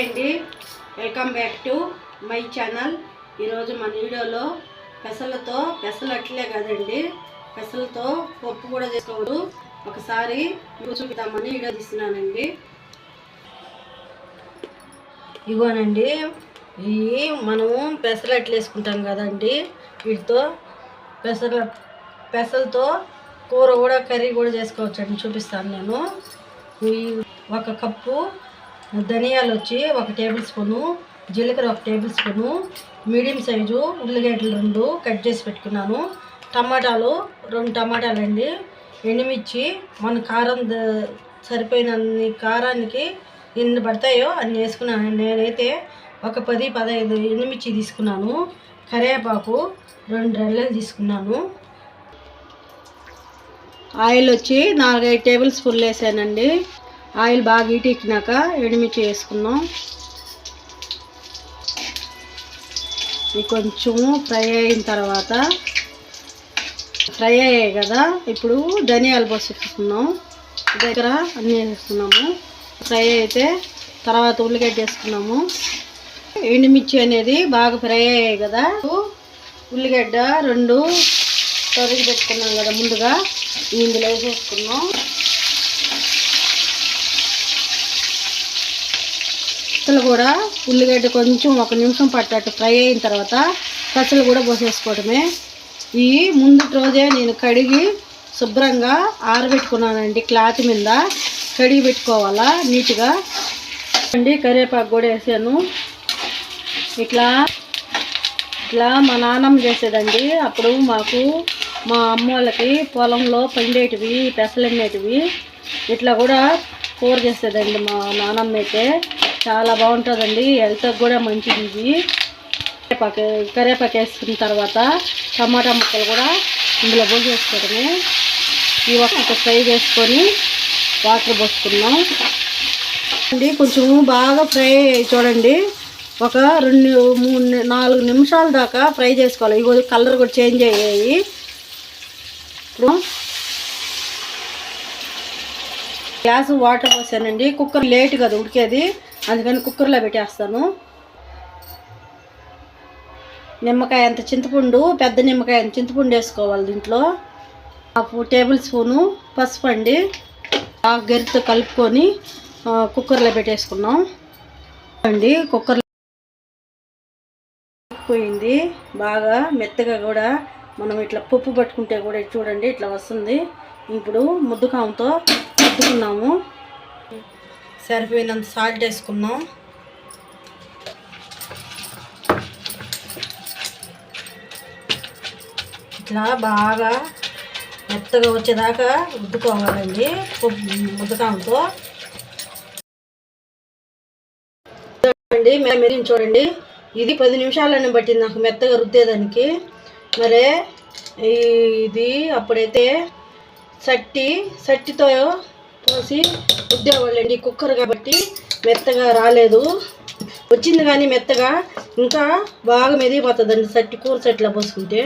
అండి. Welcome back to my channel ఈరోజు మన వీడియోలో పెసలతో పెసలు అట్లే కదండి. పెసలతో పప్పు కూడా చేసుకోవద్దు. ఒకసారి చూపిద్దామని వీడియో తీస్తున్నానండి. ఇగోనండి ఇవి మనము పెసలు అట్లేసుకుంటాం కదండి. వీటితో పెసల పెసలతో కూర కూడా కర్రీ కూడా చేసుకోవచ్చండి. చూపిస్తాను నేను. ఒక కప్పు ధనియాలు వచ్చి ఒక టేబుల్ స్పూను జీలకర్ర ఒక టేబుల్ స్పూను మీడియం సైజు ఉల్లిగడ్డలు రెండు కట్ చేసి పెట్టుకున్నాను. టమాటాలు రెండు టమాటాలు అండి ఎండుమిర్చి మన కారం సరిపోయిన సరిపోయినన్ని కారానికి ఎన్ని పడతాయో అన్ని వేసుకున్నాను నేనైతే ఒక పది పదహైదు ఎండుమిర్చి తీసుకున్నాను. కరివేపాకు రెండు రెల్లలు తీసుకున్నాను. ఆయిల్ వచ్చి నాలుగైదు టేబుల్ స్పూన్లు వేసానండి. ఆయిల్ బాగా ఈటెక్కినాక ఎండుమిర్చి వేసుకున్నాం కొంచెము ఫ్రై అయిన తర్వాత ఫ్రై అయ్యాయి కదా ఇప్పుడు ధనియాలు పోసుకున్నాం దగ్గర అన్నీ వేసుకున్నాము. ఫ్రై అయితే తర్వాత ఉల్లిగడ్డ వేసుకున్నాము. ఎండుమిర్చి అనేది బాగా ఫ్రై అయ్యాయి కదా ఉల్లిగడ్డ రెండు తరిగి పెట్టుకున్నాం కదా ముందుగా ఇందులో వేసేసుకున్నాం పచ్చలు కూడా ఉల్లిగడ్డ కొంచెం ఒక నిమిషం పట్టేట్టు ఫ్రై అయిన తర్వాత పచ్చలు కూడా పోసేసుకోవడమే. ఈ ముందు రోజే నేను కడిగి శుభ్రంగా ఆరబెట్టుకున్నానండి క్లాత్ మీద. కడిగి పెట్టుకోవాలా నీట్గా. అండి కరివేపాకు కూడా వేసాను. ఇట్లా ఇట్లా మా నాన్నమ్మ చేసేదండి. అప్పుడు మాకు మా అమ్మ వాళ్ళకి పొలంలో పండేటివి పెసలమ్మేటివి ఇట్లా కూడా కూర చేసేదండి మా నాన్నమ్మ అయితే. చాలా బాగుంటుందండి. హెల్త్కి కూడా మంచిది ఇది. కరివేపాకు కరివేపాకు వేసుకున్న తర్వాత టమాటా ముక్కలు కూడా ఇందులో పోసేసుకోవడమే ఈ ఒక ఫ్రై చేసుకొని వాటర్ పోసుకున్నాం అండి కొంచెం బాగా ఫ్రై చూడండి. ఒక రెండు మూడు నాలుగు నిమిషాల దాకా ఫ్రై చేసుకోవాలి. ఇవి కలర్ కూడా చేంజ్ అయ్యాయి. ఇప్పుడు గ్యాస్ వాటర్ పోసానండి. కుక్కర్ లేట్ కదా ఉడికేది. అందుకని కుక్కర్లో పెట్టేస్తాను. నిమ్మకాయ అంత చింతపండు పెద్ద నిమ్మకాయ అంత చింతపండు వేసుకోవాలి దీంట్లో. హాఫ్ టేబుల్ స్పూను పసుపు అండి. ఆ గరితో కలుపుకొని కుక్కర్లో పెట్టేసుకున్నాం. అండి కుక్కర్లో పోయింది. బాగా మెత్తగా కూడా మనం ఇట్లా పప్పు పట్టుకుంటే కూడా చూడండి ఇట్లా వస్తుంది. ఇప్పుడు ముద్దుకాంతో ముద్దుకున్నాము సరిపోయినంత సాల్ట్ వేసుకున్నాం ఇట్లా బాగా మెత్తగా వచ్చేదాకా రుద్దుకోవాలండి ముద్దకాంతో చూడండి మీరు చూడండి. ఇది పది నిమిషాలని పట్టింది నాకు మెత్తగా రుద్దేదానికి. మరే ఇది అప్పుడైతే సట్టి సట్టితో పోసి రుద్దేవాళ్ళండి కుక్కర్ కాబట్టి మెత్తగా రాలేదు. వచ్చింది కానీ మెత్తగా ఇంకా బాగా మెదిగిపోతుందండి సట్టి కూర సట్లా పోసుకుంటే.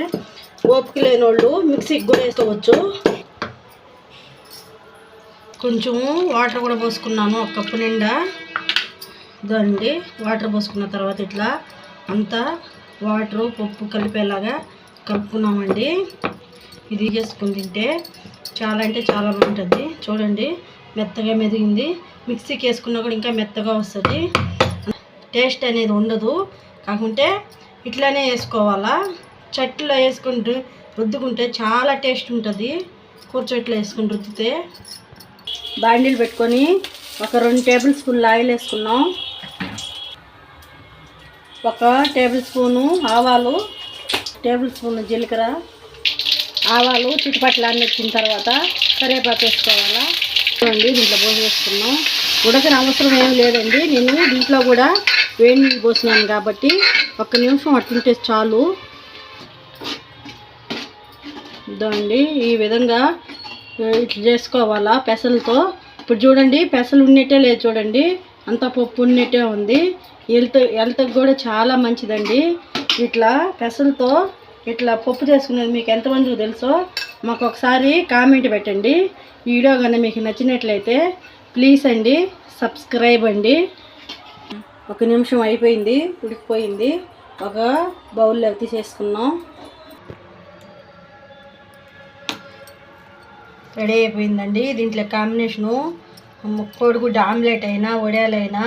ఓపిక లేని వాళ్ళు మిక్సీకి కూడా వేసుకోవచ్చు. కొంచెము వాటర్ కూడా పోసుకున్నాను ఒక కప్పు నిండా. ఇదండి వాటర్ పోసుకున్న తర్వాత ఇట్లా అంతా వాటరు పప్పు కలిపేలాగా కలుపుకున్నామండి. ఇది చేసుకుని తింటే చాలా అంటే చాలా బాగుంటుంది. చూడండి మెత్తగా మెదిగింది. మిక్సీకి వేసుకున్నా కూడా ఇంకా మెత్తగా వస్తుంది. టేస్ట్ అనేది ఉండదు. కాకుంటే ఇట్లానే వేసుకోవాలా. చట్లో వేసుకుంటూ రుద్దుకుంటే చాలా టేస్ట్ ఉంటుంది. కూర్చోట్లో వేసుకుని రుద్దితే. బాండీలు పెట్టుకొని ఒక రెండు టేబుల్ స్పూన్లు ఆయిల్ వేసుకున్నాం. ఒక టేబుల్ స్పూను ఆవాలు టేబుల్ స్పూన్ జీలకర్ర ఆవాలు చిటిపట్లు అన్నిచ్చిన తర్వాత కరివేపాకు వేసుకోవాలా. చూడండి దీంట్లో పోసి వేసుకున్నాం ఉడకని అవసరం ఏం లేదండి. నేను దీంట్లో కూడా వేడి నీళ్ళు పోసినాను కాబట్టి ఒక్క నిమిషం అట్లుంటే చాలు. ఇదండి ఈ విధంగా ఇట్లా చేసుకోవాలా పెసలతో. ఇప్పుడు చూడండి పెసలు ఉన్నట్టే లేదు చూడండి. అంతా పప్పు ఉన్నట్టే ఉంది. హెల్త్ హెల్త్కి కూడా చాలా మంచిదండి. ఇట్లా పెసలతో ఇట్లా పప్పు చేసుకునేది మీకు ఎంతమందికి తెలుసో? మాకు ఒకసారి కామెంట్ పెట్టండి. వీడియో కానీ మీకు నచ్చినట్లయితే ప్లీజ్ అండి సబ్స్క్రైబ్ అండి. ఒక నిమిషం అయిపోయింది ఉడికిపోయింది. ఒక బౌల్లో తీసేసుకున్నాం. రెడీ అయిపోయిందండి. దీంట్లో కాంబినేషను కోడిగుడ్డు ఆమ్లెట్ అయినా వడియాలైనా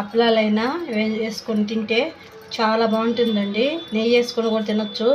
అప్పలాలైనా వేసుకొని తింటే చాలా బాగుంటుందండి. నెయ్యి వేసుకొని కూడా తినొచ్చు.